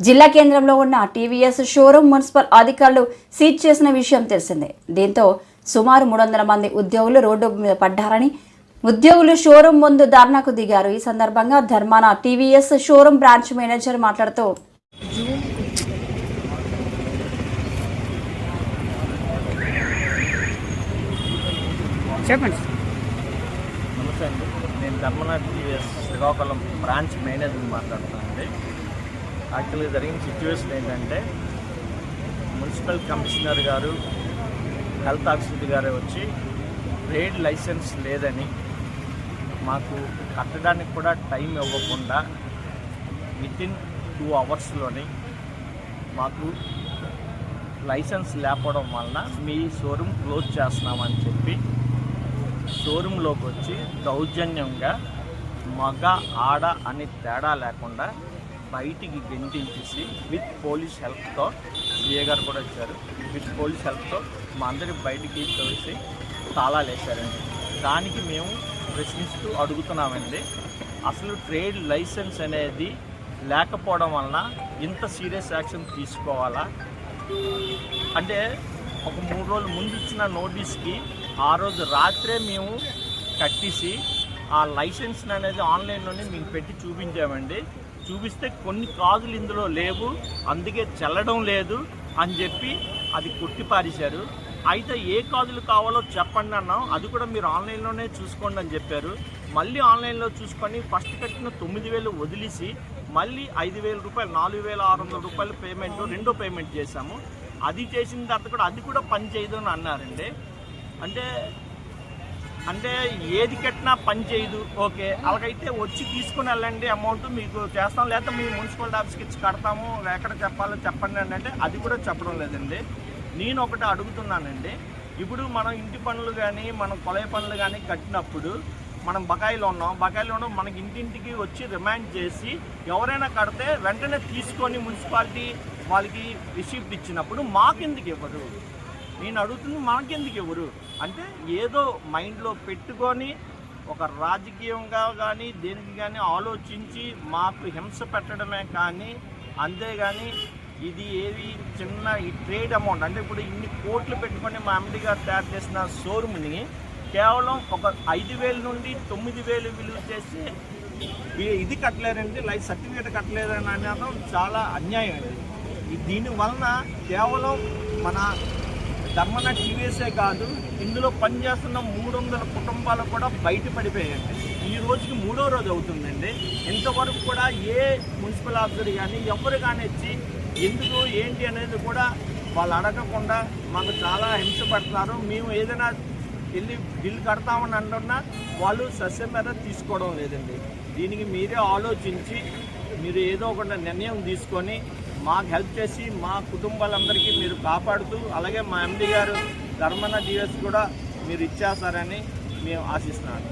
జిల్లా కేంద్రంలో ఉన్న టీవీఎస్ షోరూం మున్సిపల్ అధికారులు సీజ్ చేసిన విషయం తెలిసిందే. దీంతో సుమారు మూడు వందల మంది ఉద్యోగులు రోడ్డు మీద పడ్డారని ఉద్యోగులు షోరూం ముందు ధర్నాకు దిగారు. ఈ సందర్భంగా Dharmana TVS showroom branch manager మాట్లాడుతూ చెప్పండి. నమస్తే అండి. నేను Dharmanath TVS Srikakulam branch manager యాక్చువల్గా జరిగిన సిచ్యువేషన్ ఏంటంటే municipal commissioner garu health officer garu వచ్చి ట్రేడ్ లైసెన్స్ లేదని మాకు కట్టడానికి కూడా టైం ఇవ్వకుండా వితిన్ టూ అవర్స్లోని మాకు లైసెన్స్ లేకపోవడం వలన మీ షోరూమ్ క్లోజ్ చేస్తున్నామని చెప్పి షోరూంలోకి వచ్చి దౌర్జన్యంగా మగ ఆడ అని తేడా లేకుండా బయటికి గెంటించేసి విత్ పోలీస్ హెల్ప్తో సిఏ గారు కూడా వచ్చారు. విత్ పోలీస్ హెల్ప్తో మా అందరి బయటికి తోసి తాళాలు వేశారండి. దానికి మేము ప్రశ్నిస్తూ అడుగుతున్నామండి అసలు ట్రేడ్ లైసెన్స్ అనేది లేకపోవడం వలన ఇంత సీరియస్ యాక్షన్ తీసుకోవాలా? అంటే ఒక మూడు రోజుల ముందు ఇచ్చిన నోటీస్కి ఆ రోజు రాత్రే మేము కట్టేసి ఆ లైసెన్స్ అనేది ఆన్లైన్లోనే మేము పెట్టి చూపించామండి. చూపిస్తే కొన్ని కాజులు ఇందులో లేవు అందుకే చెల్లడం లేదు అని చెప్పి అది కొట్టిపారేశారు అయితే ఏ కాజులు కావాలో చెప్పండి అన్నాం. అది కూడా మీరు ఆన్లైన్లోనే చూసుకోండి అని చెప్పారు. మళ్ళీ ఆన్లైన్లో చూసుకొని ఫస్ట్ కట్టిన తొమ్మిది వేలు వదిలేసి మళ్ళీ ఐదు వేల రూపాయలు నాలుగు వేల ఆరు వందల రూపాయలు పేమెంట్ రెండో పేమెంట్ చేశాము. అది చేసిన తర్వాత కూడా అది కూడా పని చేయదు అని అన్నారండి. అంటే అంటే ఏది కట్టినా పని చేయదు. ఓకే. అలాగైతే వచ్చి తీసుకుని వెళ్ళండి అమౌంట్ మీకు చేస్తాం. లేకపోతే మీ మున్సిపల్ ఆఫీస్కి ఇచ్చి కడతాము. ఎక్కడ చెప్పాలో చెప్పండి అని అంటే అది కూడా చెప్పడం లేదండి. నేను ఒకటి అడుగుతున్నానండి. ఇప్పుడు మనం ఇంటి పనులు కానీ మనం కొలయ పనులు కానీ కట్టినప్పుడు మనం బకాయిలో ఉన్నాం. బకాయిలో ఉన్నాం మనకి ఇంటింటికి వచ్చి రిమైండ్ చేసి ఎవరైనా కడితే వెంటనే తీసుకొని మున్సిపాలిటీ వాళ్ళకి రిసీప్ట్ ఇచ్చినప్పుడు మాకెందుకు ఇవ్వరు? నేను అడుగుతుంది మనకెందుకు ఎవరు? అంటే ఏదో మైండ్లో పెట్టుకొని ఒక రాజకీయంగా కానీ దేనికి కానీ ఆలోచించి మాకు హింస పెట్టడమే కానీ అంతేగాని ఇది ఏది చిన్న ఈ ట్రేడ్ అమౌంట్ అంటే ఇప్పుడు ఇన్ని కోట్లు పెట్టుకొని మా ఎండి గారు తయారు చేసిన షోరూమ్ని కేవలం ఒక ఐదు వేల నుండి తొమ్మిది వేలు విలువ చేసి ఇది కట్టలేరండి లైఫ్ సర్టిఫికేట్ కట్టలేదని అనడం చాలా అన్యాయం అండి దీని వలన కేవలం మన ధర్మన టీవీఎస్ఏ కాదు ఇందులో పనిచేస్తున్న మూడు వందల కుటుంబాలు కూడా బయటపడిపోయాయండి. ఈ రోజుకి మూడో రోజు అవుతుందండి. ఇంతవరకు కూడా ఏ మున్సిపల్ ఆఫీసర్ కానీ ఎవరు కానీ వచ్చి ఎందుకు ఏంటి అనేది కూడా వాళ్ళు అడగకుండా మాకు చాలా హింస పడుతున్నారు. మేము ఏదైనా వెళ్ళి బిల్లు కడతామని అంటున్నా వాళ్ళు సస్యం మీద తీసుకోవడం లేదండి. దీనికి మీరే ఆలోచించి మీరు ఏదో ఒక నిర్ణయం తీసుకొని మాకు హెల్ప్ చేసి మా కుటుంబాలందరికీ మీరు కాపాడుతూ అలాగే మా ఎండి గారు ధర్మన డిఎస్ కూడా మీరు ఇచ్చేస్తారని మేము ఆశిస్తున్నాను